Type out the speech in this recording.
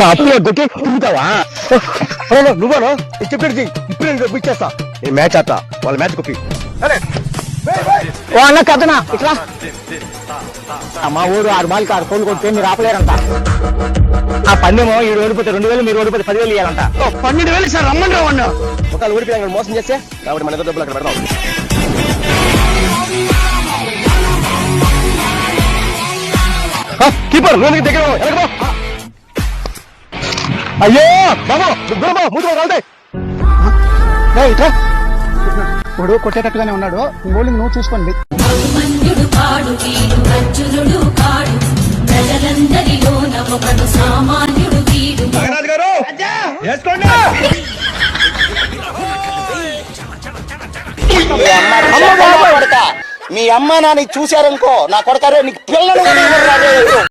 నా అప్పులో కొట్టి తిరుగుతావా? చెప్పేది ఇప్పుడు నేను ఇచ్చేస్తా నేను మ్యాచ్ ఆడతా. వాళ్ళ మ్యాచ్ కొప్పి అన్న కథనా ఇట్లా? మా ఊరు ఆరు బాలికి ఆరు కోళ్ళు కొడితే మీరు ఆపలేరంట. ఆ పందెమో ఈడు ఓడిపోతే రెండు వేలు మీరు ఓడిపోతే పదివేలు ఇవ్వాలంట పన్నెండు వేలు సార్ రమ్మని రావన్నా మోసం చేస్తే? కాబట్టి మన డబ్బులు అక్కడ పెడదాం. కీపర్ దగ్గర. అయ్యో! బాబు కాలుతాయి ఇప్పుడు కొట్టేటట్టుగానే ఉన్నాడు. బౌలింగ్ నువ్వు చూసుకోండి. మీ అమ్మ నాన్న చూశారనుకో నా కొడకారే నీకు పిల్లలు.